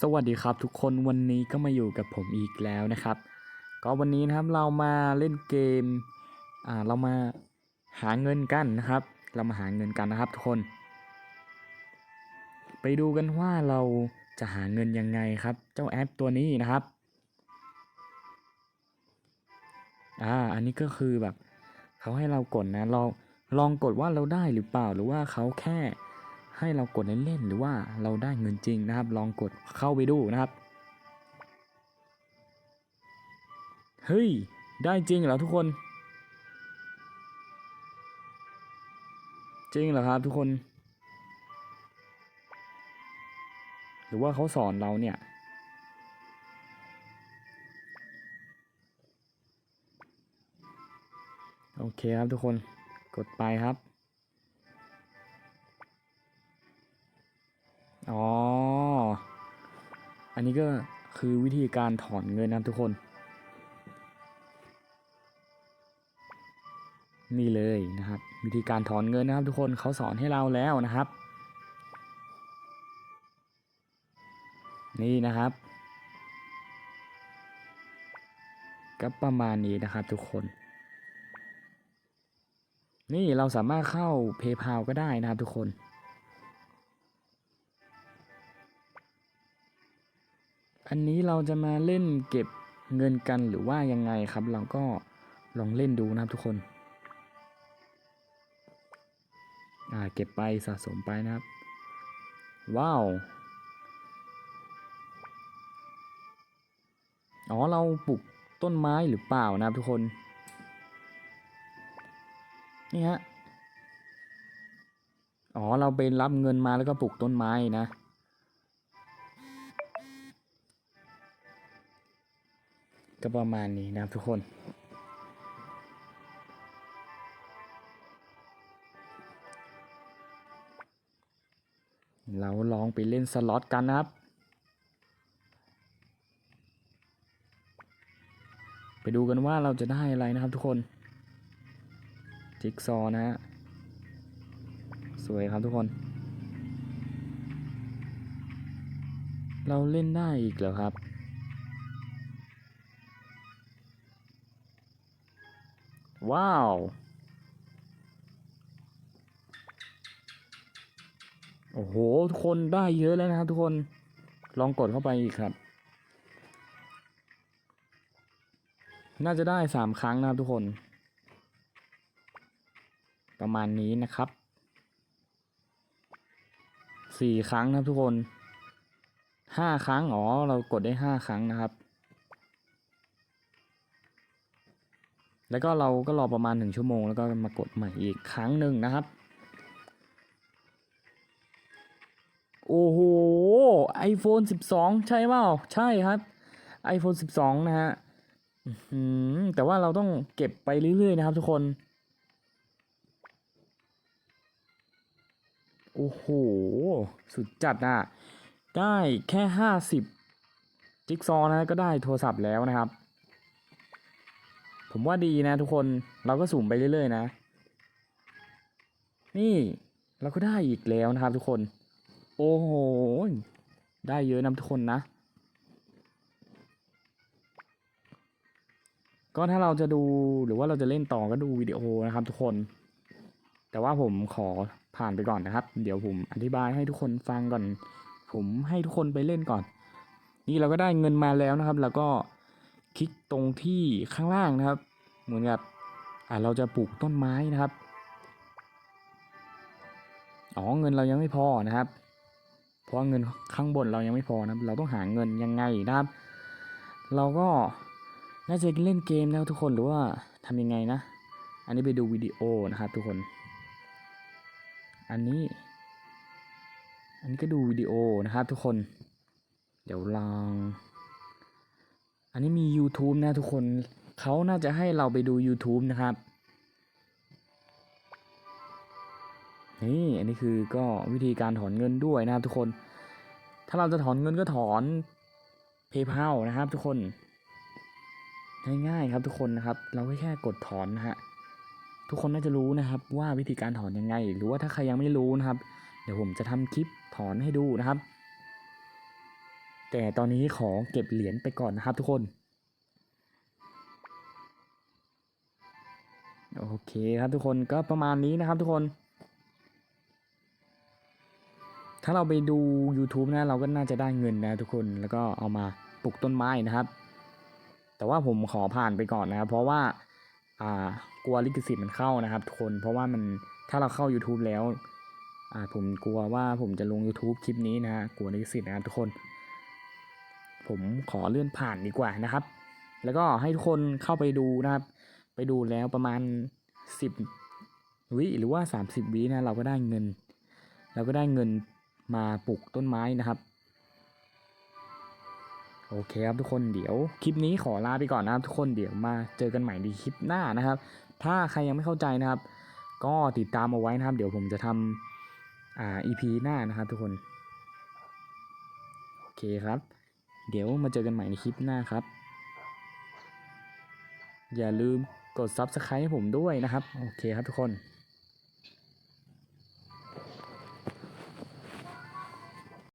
สวัสดีครับทุกคนวันนี้ก็มาอยู่กับผมอีกแล้วนะครับ ก็วันนี้นะครับเรามาเล่นเกมอ่าเรามาหาเงินกันนะครับ เรามาหาเงินกันนะครับทุกคน ไปดูกันว่าเราจะหาเงินยังไงครับ เจ้าแอปตัวนี้นะครับอ่าอันนี้ก็คือแบบเขาให้เรากดนะลองลองกดว่าเราได้หรือเปล่าหรือว่าเขาแค่ ให้เรากดเล่นๆหรือว่าเราได้เงินจริงนะครับ ลองกดเข้าไปดูนะครับ เฮ้ย ได้จริงเหรอทุกคน จริงเหรอครับทุกคน หรือว่าเขาสอนเราเนี่ยโอเคครับทุกคนกดไปครับ อ๋อ อันนี้ก็คือวิธีการถอนเงินนะทุกคน นี่เลยนะครับ วิธีการถอนเงินนะครับ ทุกคนเขาสอนให้เราแล้วนะครับ นี่นะครับ ก็ประมาณนี้นะครับทุกคน นี่เราสามารถเข้า PayPal ก็ได้นะครับทุกคน อันนี้เราจะมาเล่นเก็บเงินกันหรือว่ายังไงครับ เราก็ลองเล่นดูนะครับทุกคน อ่าเก็บไปสะสมไปนะครับ ว้าว อ๋อเราปลูกต้นไม้หรือเปล่านะครับทุกคน นี่ฮะ อ๋อเราไปรับเงินมาแล้วก็ปลูกต้นไม้นะ ก็ประมาณนี้นะทุกคนเราลองไปเล่นสล็อตกันนะครับ ไปดูกันว่าเราจะได้อะไรนะครับทุกคน จิ๊กซอนะฮะ สวยครับทุกคน เราเล่นได้อีกเหรอครับ ว้าว โอ้โห ทุกคนได้เยอะแล้วนะครับ ทุกคน ลองกดเข้าไปอีกครับ น่าจะได้สามครั้งนะครับทุกคน ประมาณนี้นะครับสี่ครั้งนะครับทุกคนห้าครั้ง อ๋อ เรากดได้ห้าครั้งนะครับ แล้วก็เราก็รอประมาณหนึ่งชั่วโมงแล้วก็มากดใหม่อีกครั้งหนึ่งนะครับ โอ้โห iPhone 12 ใช่เปล่า ใช่ครับ iPhone 12 นะฮะแต่ว่าเราต้องเก็บไปเรื่อย ๆ นะครับทุกคน โอ้โห สุดจัดอะ ได้แค่ห้าสิบจิ๊กซอว์นะก็ได้โทรศัพท์แล้วนะครับ ผมว่าดีนะทุกคนเราก็สุ่มไปเรื่อยๆนะ นี่เราก็ได้อีกแล้วนะครับทุกคน โอ้โห ได้เยอะนะทุกคนนะ ก็ถ้าเราจะดูหรือว่าเราจะเล่นต่อก็ดูวิดีโอนะครับทุกคน แต่ว่าผมขอผ่านไปก่อนนะครับ เดี๋ยวผมอธิบายให้ทุกคนฟังก่อน ผมให้ทุกคนไปเล่นก่อน นี่เราก็ได้เงินมาแล้วนะครับ แล้วก็คลิกตรงที่ข้างล่างนะครับ เหมือนกับอ่าเราจะปลูกต้นไม้นะครับ อ๋อเงินเรายังไม่พอนะครับ เพราะเงินข้างบนเรายังไม่พอนะเราต้องหาเงินยังไงนะครับ เราก็น่าจะเล่นเกมแล้วทุกคนหรือว่าทำยังไงนะ อันนี้ไปดูวิดีโอนะครับทุกคน อันนี้ อันนี้ก็ดูวิดีโอนะครับทุกคน เดี๋ยวลอง อันนี้มี YouTube นะทุกคน เขาน่าจะให้เราไปดู YouTube นะครับ นี่ อันนี้คือก็วิธีการถอนเงินด้วยนะครับทุกคน ถ้าเราจะถอนเงินก็ถอน PayPal นะครับทุกคน ง่ายๆครับทุกคนนะครับ เราแค่กดถอนนะฮะ ทุกคนน่าจะรู้นะครับ ว่าวิธีการถอนยังไง หรือว่าถ้าใครยังไม่รู้นะครับ เดี๋ยวผมจะทำคลิปถอนให้ดูนะครับแต่ตอนนี้ขอเก็บเหรียญไปก่อนนะครับทุกคน โอเคครับทุกคนก็ประมาณนี้นะครับทุกคน ถ้าเราไปดู YouTube นะเราก็น่าจะได้เงินนะทุกคนแล้วก็เอามาปลูกต้นไม้นะครับ แต่ว่าผมขอผ่านไปก่อนนะครับเพราะว่าอ่ากลัวลิขสิทธิ์มันเข้านะครับ ทุกคนเพราะว่ามันถ้าเราเข้า YouTube แล้วอ่าผมกลัวว่าผมจะลง YouTube คลิปนี้นะฮะกลัวลิขสิทธิ์นะครับทุกคน ผมขอเลื่อนผ่านดีกว่านะครับ แล้วก็ให้ทุกคนเข้าไปดูนะครับ ไปดูแล้วประมาณ 10 วิหรือว่า 30 วินะเราก็ได้เงิน เราก็ได้เงินมาปลูกต้นไม้นะครับ โอเคครับทุกคนเดี๋ยวคลิปนี้ขอลาไปก่อนนะครับ ทุกคนเดี๋ยวมาเจอกันใหม่ในคลิปหน้านะครับ ถ้าใครยังไม่เข้าใจนะครับ ก็ติดตามเอาไว้นะครับ เดี๋ยวผมจะทำอ่า EP หน้านะครับ ทุกคนโอเคครับ เดี๋ยวมาเจอกันใหม่ในคลิปหน้าครับ อย่าลืมกด Subscribe ให้ผมด้วยนะครับ โอเคครับทุกคน